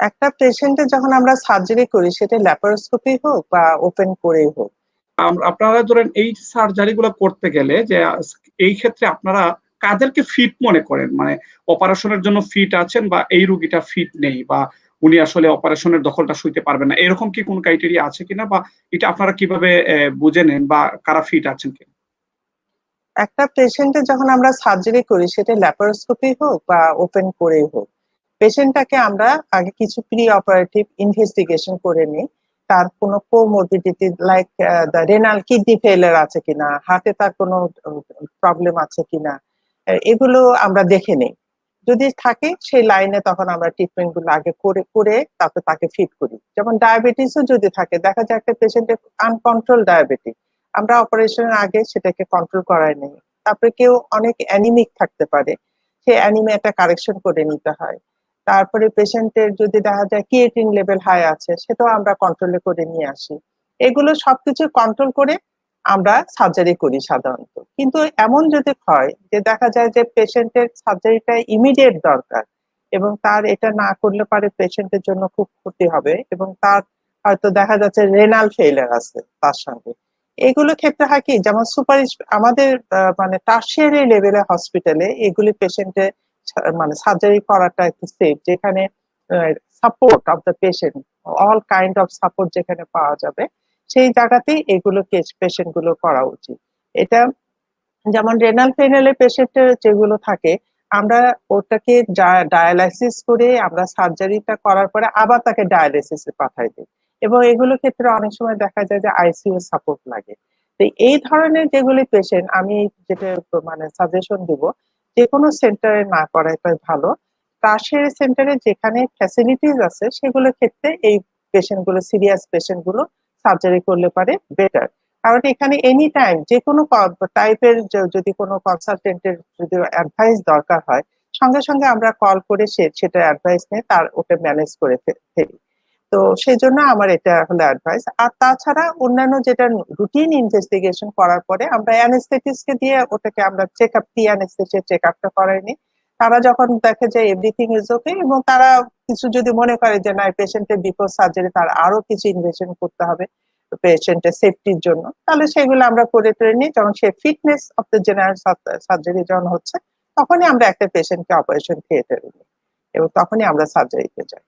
একটা পেশেন্টের যখন আমরা সার্জারি করি সেটা ল্যাপারোস্কোপি হোক বা ওপেন করেই হোক। আপনারা ধরেন এই সার্জারি গুলো করতে গেলে যে এই ক্ষেত্রে আপনারা কাদেরকে ফিট মনে করেন? মানে অপারেশনের জন্য ফিট আছেন বা এই রুগীটা ফিট নেই বা উনি আসলে অপারেশনের দখলটা সইতে পারবেন না। এরকম কি কোনো ক্রাইটেরিয়া আছে কিনা বা এটা আপনারা কীভাবে বুঝে নেন বা কারা ফিট আছেন কিনা? একটা পেশেন্টের যখন আমরা সার্জারি করি সেটা ল্যাপারোস্কোপি হোক বা ওপেন করেই হোক পেশেন্টটাকে আমরা আগে কিছু প্রি অপারেটিভ ইনভেস্টিগেশন করে নিই। তার কোনো কোমরবিডিটি লাইক রেনাল কিডনি ফেলার আছে কিনা, হাতে তার কোনো প্রবলেম আছে কিনা, এগুলো আমরা দেখে নিই। যদি থাকে, সেই লাইনে তখন আমরা ট্রিটমেন্টগুলো আগে করে করে তারপর তাকে ফিট করি। যেমন ডায়াবেটিসও যদি থাকে, দেখা যায় একটা পেশেন্টের আনকন্ট্রোল ডায়াবেটিস আমরা অপারেশনের আগে সেটাকে কন্ট্রোল করাই নেই। তারপরে কেউ অনেক অ্যানিমিক থাকতে পারে, সেই অ্যানিমিয়াটা কারেকশন করে নিতে হয়। তারপরে পেশেন্টের যদি দেখা যায় ক্রিয়েটিন লেভেল হাই আছে, সেটাও আমরা কন্ট্রোলে করে নিয়ে আসি। এগুলো সবকিছু কন্ট্রোল করে আমরা সার্জারি করি সাধারণত। কিন্তু এমন যদি হয় যে দেখা যায় যে পেশেন্টের সার্জারিটা ইমিডিয়েট দরকার এবং তার এটা না করলে পারে পেশেন্টের জন্য খুব ক্ষতি হবে এবং তার হয়তো দেখা যাচ্ছে রেনাল ফেইলার আছে তার সঙ্গে। এগুলো ক্ষেত্রে হয় কি, যেমন সুপার আমাদের মানে টার্সিয়ারি লেভেলে হসপিটালে এগুলি পেশেন্টের মানে সার্জারি করাটা একটু সেফ যেখানে support of the patient all kind of support যেখানে পাওয়া যাবে, সেই জায়গাতেই এগুলো পেশেন্টগুলো করা উচিত। এটা যেমন রেনাল ফেনালের পেশেন্টের যেগুলো থাকে, আমরা ওটাকে ডায়ালাইসিস করে আমরা সার্জারিটা করার পরে আবার তাকে ডায়ালাইসিসে পাঠাই দিই। এবং এগুলো ক্ষেত্রে অনেক সময় দেখা যায় যে আইসিইউ সাপোর্ট লাগে। তো এই ধরনের যেগুলি পেশেন্ট আমি যেটা মানে সাজেশন দিব যে কোনো সেন্টারে না করাটাই ভালো। টার্সিয়ারি সেন্টারে যেখানে ফ্যাসিলিটিস আছে, সেগুলোর ক্ষেত্রে এই পেশেন্টগুলো সিরিয়াস পেশেন্টগুলো সার্জারি করলে পারে বেটার কারণ এখানে এনি টাইম যে কোনো টাইপের যদি কোনো কনসালটেন্টের যদি অ্যাডভাইস দরকার হয়, সঙ্গে সঙ্গে আমরা কল করে সে সেটা অ্যাডভাইস নিয়ে তার ওটা ম্যানেজ করে ফেলি। তো সেই জন্য আমার এটা হলো অ্যাডভাইস আর তাছাড়া অন্যান্য যেটা রুটিন ইনভেস্টিগেশন করার পরে আমরা অ্যানেস্থেটিস্টকে দিয়ে ওটাকে আমরা চেক আপ টি অ্যানেস্থেটিক চেক আপটা করাই নিই তারা যখন দেখে যে এভরিথিং ইজ ওকে এবং তারা কিছু যদি মনে করে যে না পেশেন্টের বিফোর সার্জারি তার আরও কিছু ইনভেস্টমেন্ট করতে হবে পেশেন্টের সেফটির জন্য, তাহলে সেগুলো আমরা করে টরে নিই। যখন সে fitness of the general surgery যখন হচ্ছে, তখনই আমরা একটা পেশেন্টকে অপারেশন থিয়েটারে নিই এবং তখনই আমরা সার্জারিতে যাই।